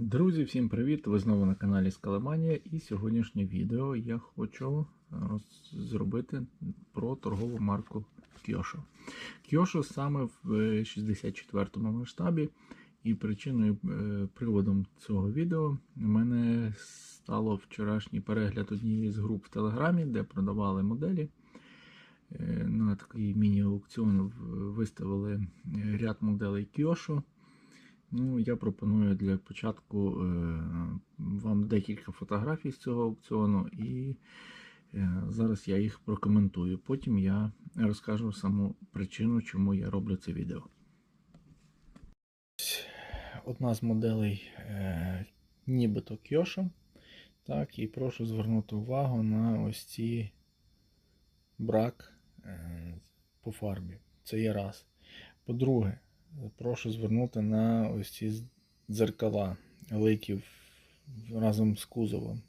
Друзі, всім привіт! Ви знову на каналі Скалеманія і сьогоднішнє відео я хочу роз- зробити про торгову марку Kyosho. Kyosho саме в е, 64-му масштабі, і причиною е, приводом цього відео у мене стало вчорашній перегляд однієї з груп в Телеграмі, де продавали моделі. Е, На такий міні-аукціон виставили е, ряд моделей Kyosho. Ну, я пропоную для початку е, вам декілька фотографій з цього аукціону, і е, зараз я їх прокоментую. Потім я розкажу саму причину, чому я роблю це відео. Одна з моделей е, нібито Kyosho. Так, і прошу звернути увагу на ось ці брак по фарбі. Це є раз. По-друге, прошу звернути на ось ці дзеркала ликів разом з кузовом.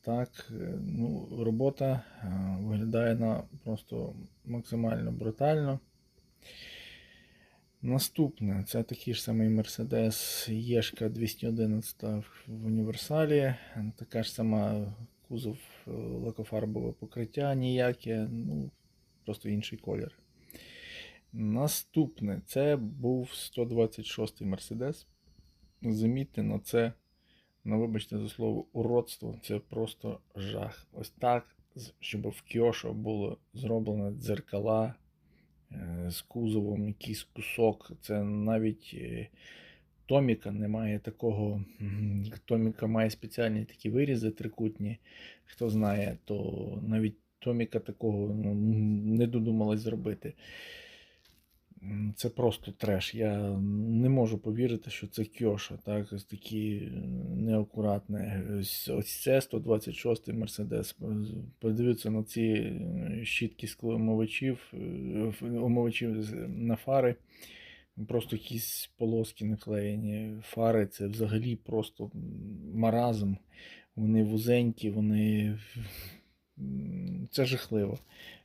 Так, е, ну, робота е, виглядає на просто максимально брутально. Наступне це такий ж самий Mercedes Єшка 211 в універсалі. Така ж сама кузов е, лакофарбове покриття ніяке, ну, просто інший колір. Наступне це був 126-й Мерседес. Замітьте на це, ну вибачте за слово, уродство. Це просто жах. Ось так, щоб в Кіошо було зроблено дзеркала е, з кузовом, якийсь кусок. Це навіть е, Томіка немає такого. Томіка має спеціальні такі вирізи трикутні. Хто знає, то навіть Томіка такого ну, не додумалась зробити. Це просто треш. Я не можу повірити, що це Кьоша, так, ось такі е, неакуратне. Ось, ось це 126-й Мерседес. Подивіться на ці е, щітки склоомивачів, е, ф- омивачів з- на фари. Просто якісь полоски наклеєні. Фари це взагалі просто маразм. Вони вузенькі, вони. Це жахливо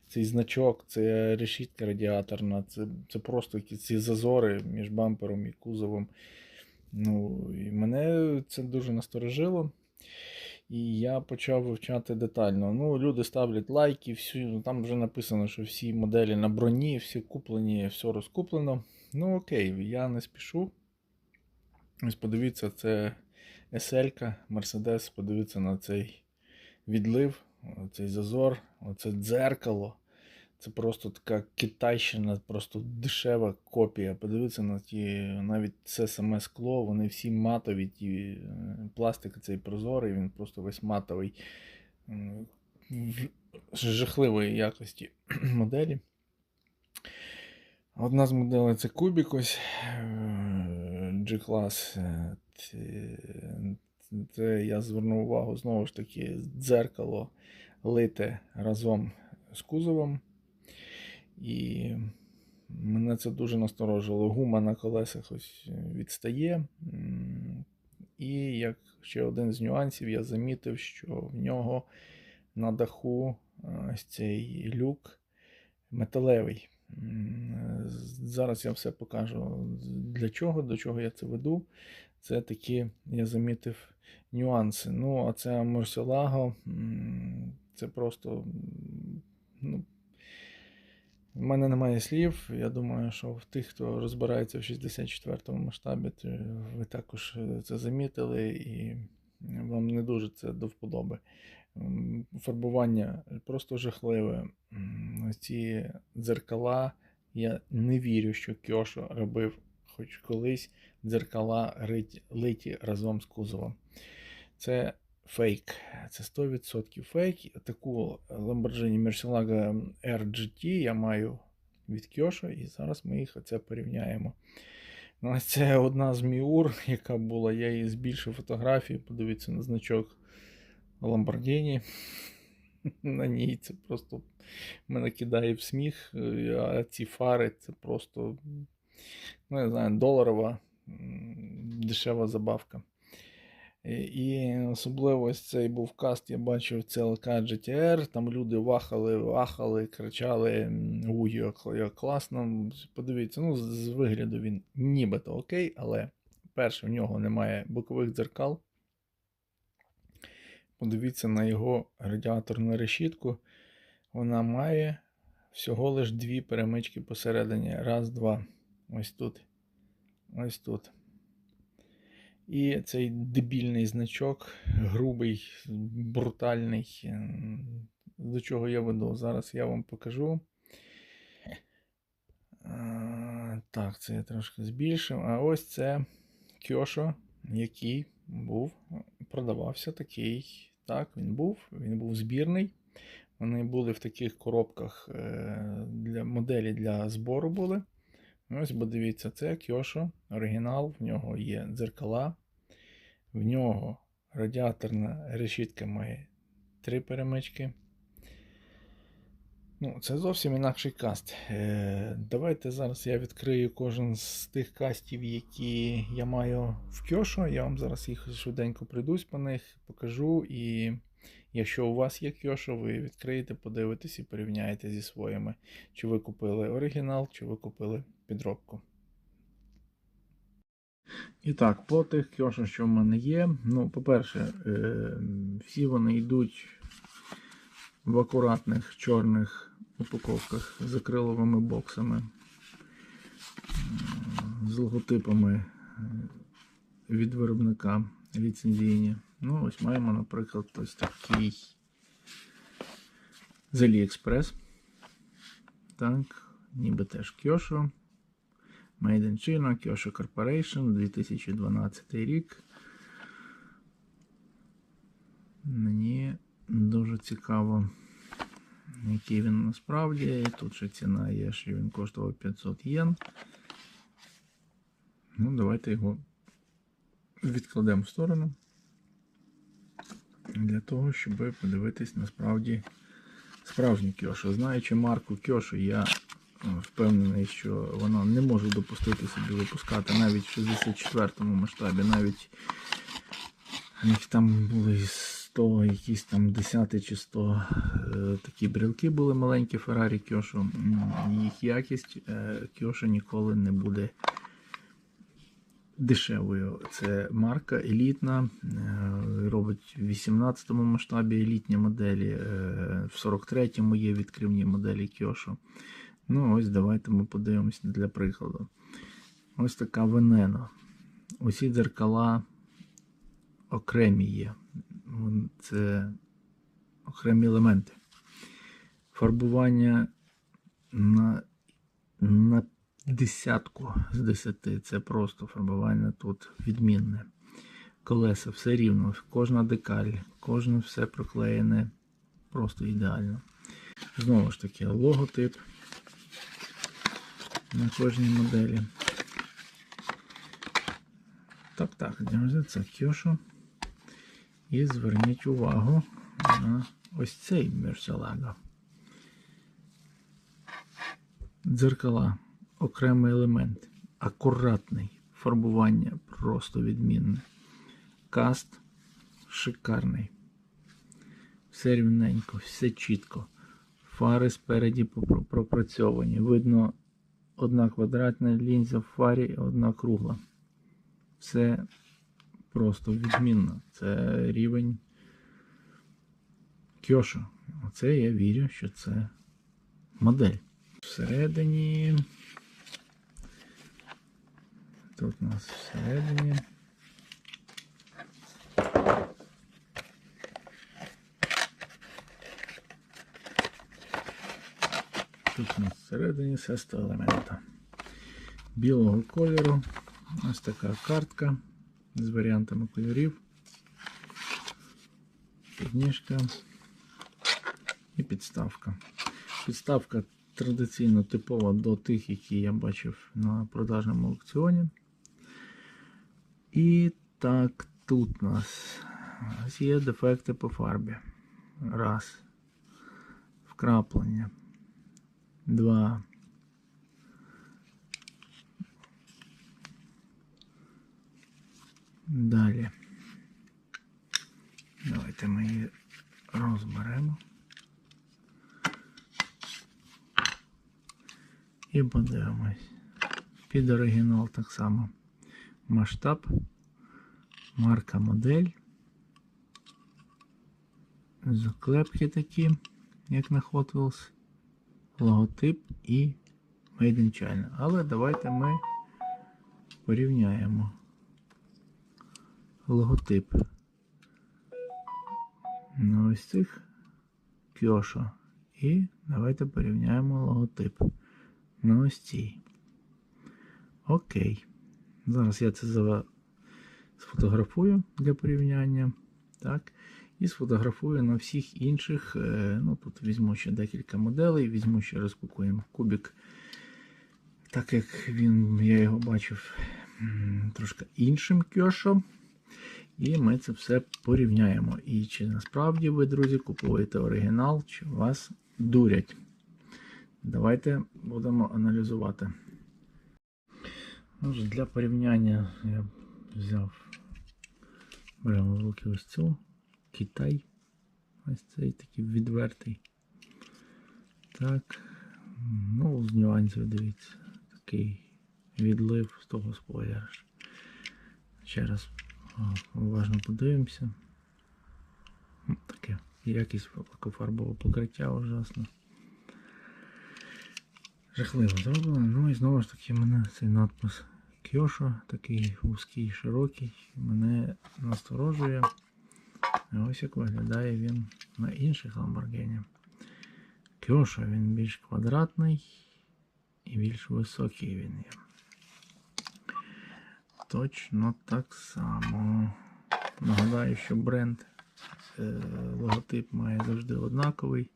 цей значок, це решітка радіаторна, це, це просто ці зазори між бампером і кузовом. Ну, і мене це дуже насторожило. І я почав вивчати детально. Ну, люди ставлять лайки, всю, ну, там вже написано, що всі моделі на броні, всі куплені, все розкуплено. Ну, окей, я не спішу. Ось подивіться, це SL, Mercedes, подивіться на цей відлив, цей зазор, оце дзеркало. Це просто така китайщина, просто дешева копія. Подивіться на ті, навіть це саме скло, вони всі матові, ті е, пластик цей прозорий, він просто весь матовий. В- жахливої якості моделі. Одна з моделей це кубік ось е, G-Class. Е, Це я звернув увагу знову ж таки дзеркало лите разом з кузовом. І мене це дуже насторожило. Гума на колесах ось відстає. І як ще один з нюансів, я замітив, що в нього на даху ось цей люк металевий. Зараз я все покажу для чого, до чого я це веду. Це такі, я замітив, нюанси. Ну, а це Мурсілаго, це просто. Ну, в мене немає слів. Я думаю, що в тих, хто розбирається в 64-му масштабі, ви також е, це замітили, і вам не дуже це до вподоби. Фарбування просто жахливе. Ці дзеркала. Я не вірю, що Кьошо робив хоч колись дзеркала литі разом з кузовом. Це фейк. Це 100% фейк. Таку Lamborghini Murcielago RGT я маю від Кьошо, і зараз ми їх оце порівняємо. Ну, це одна з Міур, яка була. Я її збільшив фотографії. Подивіться на значок Lamborghini. На ній це просто мене кидає в сміх. А ці фари це просто, ну, я знаю, доларова дешева забавка. І- особливо цей був каст, я бачив CLK GTR, там люди вахали, вахали, кричали: уй, як, класно. Подивіться, ну, з вигляду він нібито окей, але Перше, в нього немає бокових дзеркал. Подивіться на його радіаторну решітку. Вона має всього лиш дві перемички посередині. Раз, два. Ось тут. Ось тут. І цей дебільний значок, грубий, брутальний. До чого я веду? Зараз я вам покажу. Так, це я трошки збільшив. А ось це Кьошо, який був, продавався такий. Так, він був. Він був збірний. Вони були в таких коробках е, для моделі для збору були. Ось, бо дивіться, це Кьошо, оригінал, в нього є дзеркала, в нього радіаторна решітка має три перемички. Ну, це зовсім інакший каст. Е, давайте зараз я відкрию кожен з тих кастів, які я маю в Кьошо. Я вам зараз їх швиденько пройдусь по них, покажу. І якщо у вас є Кьошо, ви відкриєте, подивитесь і порівняєте зі своїми. Чи ви купили оригінал, чи ви купили підробку. І так, по тих Кьошо, що в мене є. Ну, по-перше, е, всі вони йдуть в акуратних чорних упаковках з акриловими боксами, з логотипами е, від виробника ліцензійні. Ну, ось маємо, наприклад, ось такий з AliExpress. Так, ніби теж Кьошо. Made in China, Kyoshi Corporation, 2012 рік. Мені дуже цікаво, який він насправді. Тут ще ціна є, що він коштував 500 єн. Ну, давайте його відкладемо в сторону. Для того, щоб подивитись насправді справжній Кьошо. Знаючи марку Кьошо, я впевнений, що вона не може допустити собі випускати навіть в 64-му масштабі, навіть їх там були 100, якісь там 10 чи 100 е, такі брілки були маленькі Кьошо. М, Їх якість е, Кьошо ніколи не буде дешевою. Це марка елітна, е, робить в 18-му масштабі елітні моделі, е, в 43-му є відкривні моделі Кьошо. Ну, ось давайте ми подивимося для прикладу. Ось така Венено. Усі дзеркала окремі є. Це окремі елементи. Фарбування на, на десятку з десяти. Це просто фарбування тут відмінне. Колеса все рівно, кожна декаль, кожне все проклеєне просто ідеально. Знову ж таки, логотип на кожній моделі. Так, так, друзі, це Кьошо. І зверніть увагу на ось цей Мюрселего. Дзеркала окремий елемент, акуратний, фарбування просто відмінне. Каст шикарний. Все рівненько, все чітко. Фари спереді пропрацьовані. Видно одна квадратна лінза в фарі, одна кругла. Все просто відмінно. Це рівень Кьошо. Оце я вірю, що це модель. Всередині. Тут у нас всередині. Нас всередині сесто елемента. Білого кольору. Ось така картка з варіантами кольорів. Підніжка і підставка. Підставка традиційно типова до тих, які я бачив на продажному аукціоні. І так, тут у нас є дефекти по фарбі. Раз. Вкраплення. Два. Далі. Давайте ми її розберемо. І подивимось. Під оригінал так само. масштаб, марка модель. Заклепки такі, як на Hot Wheels, логотип і Made in China. Але давайте ми порівняємо логотип на ось цих Кьошо. І давайте порівняємо логотип на ось цій. Окей. Зараз я це сфотографую для порівняння. Так. І сфотографую на всіх інших. е, Ну, тут візьму ще декілька моделей, візьму ще розпакуємо кубик. Так як він, я його бачив трошки іншим кьошо. І ми це все порівняємо. І чи насправді ви, друзі, купуєте оригінал, чи вас дурять. Давайте будемо аналізувати. Отже, для порівняння я взяв беремо в руки ось цю Китай. Ось цей такий відвертий. Так. Ну, з нюансів дивіться. Такий відлив з того спойлера. Ще раз уважно подивимося. Таке якість лакофарбового покриття ужасно. Жахливо зроблено. Ну і знову ж таки мене цей надпис Кьошо, такий вузький, широкий, мене насторожує. Ось як виглядає він на інших Lamborghini. Кьошо він більш квадратний і більш високий він є. Точно так само. Нагадаю, що бренд е, логотип має завжди однаковий.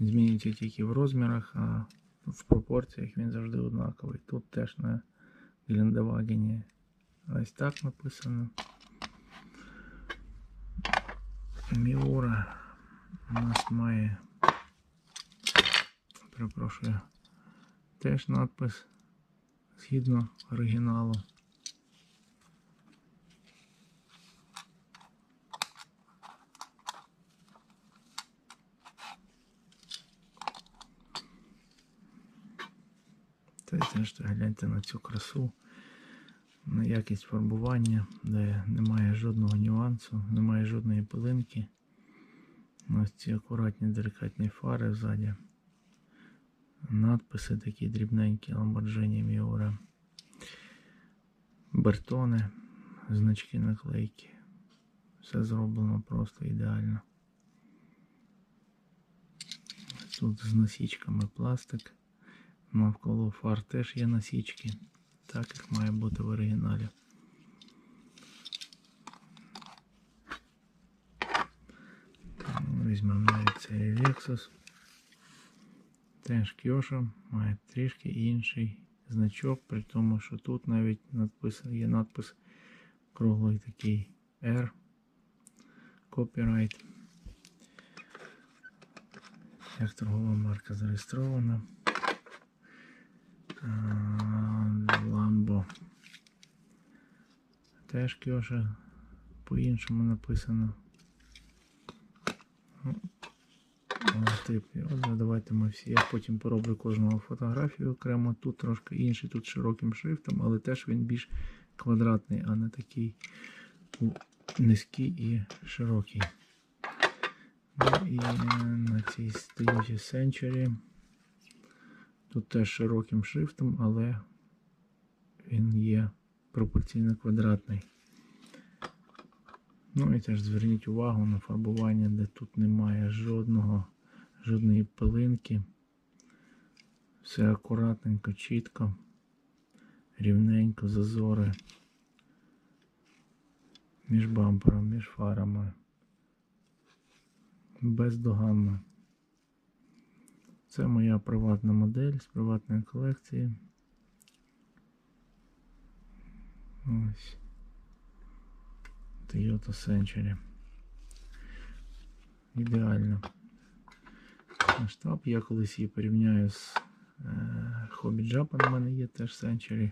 Змінюється тільки в розмірах, а в пропорціях він завжди однаковий. Тут теж на Глендавагені ось так написано. Міура у нас має, перепрошую, теж надпис згідно оригіналу. Й теж гляньте на цю красу, якість фарбування, де немає жодного нюансу, немає жодної пилинки. Ось ці акуратні делікатні фари ззаді. Надписи такі дрібненькі Lamborghini Miura. Бертони, значки наклейки. Все зроблено просто ідеально. Тут з насічками пластик. Навколо фар теж є насічки, так як має бути в оригіналі. Ну, Візьмемо навіть цей Lexus. Теж Kyosho має трішки інший значок, при тому, що тут навіть надпис, є надпис круглий такий R. Copyright. Як торгова марка зареєстрована. Теж Кьоша по-іншому написано. Ну, Тип. От давайте ми всі. Я потім пороблю кожного фотографію окремо. Тут трошки інший, тут широким шрифтом, але теж він більш квадратний, а не такий низький і широкий. Ну і на цій стоїть Century. Тут теж широким шрифтом, але він є пропорційно квадратний. Ну і теж зверніть увагу на фарбування, де тут немає жодного, жодної пилинки. Все акуратненько, чітко, рівненько, зазори між бампером, між фарами. Бездоганно. Це моя приватна модель з приватної колекції. Ось. Toyota Century. Ідеально. Масштаб. Я колись її порівняю з е, Hobby Japan. У мене є теж Century.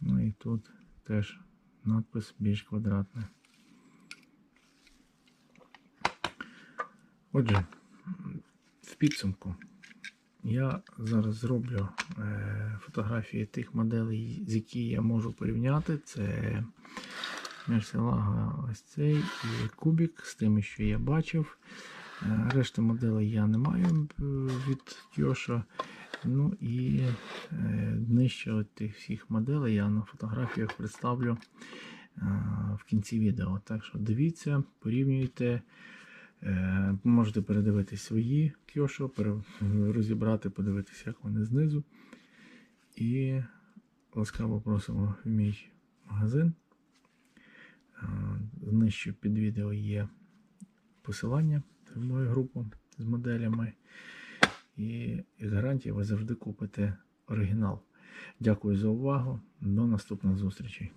Ну і тут теж надпис більш квадратний. Отже, в підсумку Я зараз зроблю е, фотографії тих моделей, з які я можу порівняти. Це Мерселага ось цей і Кубік з тими, що я бачив. Е, решти моделей я не маю е, від Кьоша. Ну і нижче тих всіх моделей я на фотографіях представлю в кінці відео. Так що дивіться, порівнюйте. Е, Можете передивитись свої кьошо, розібрати, подивитися, як вони знизу. І ласкаво просимо в мій магазин. Е, Нижче під відео є посилання в мою групу з моделями. І з гарантії ви завжди купите оригінал. Дякую за увагу. До наступних зустрічей.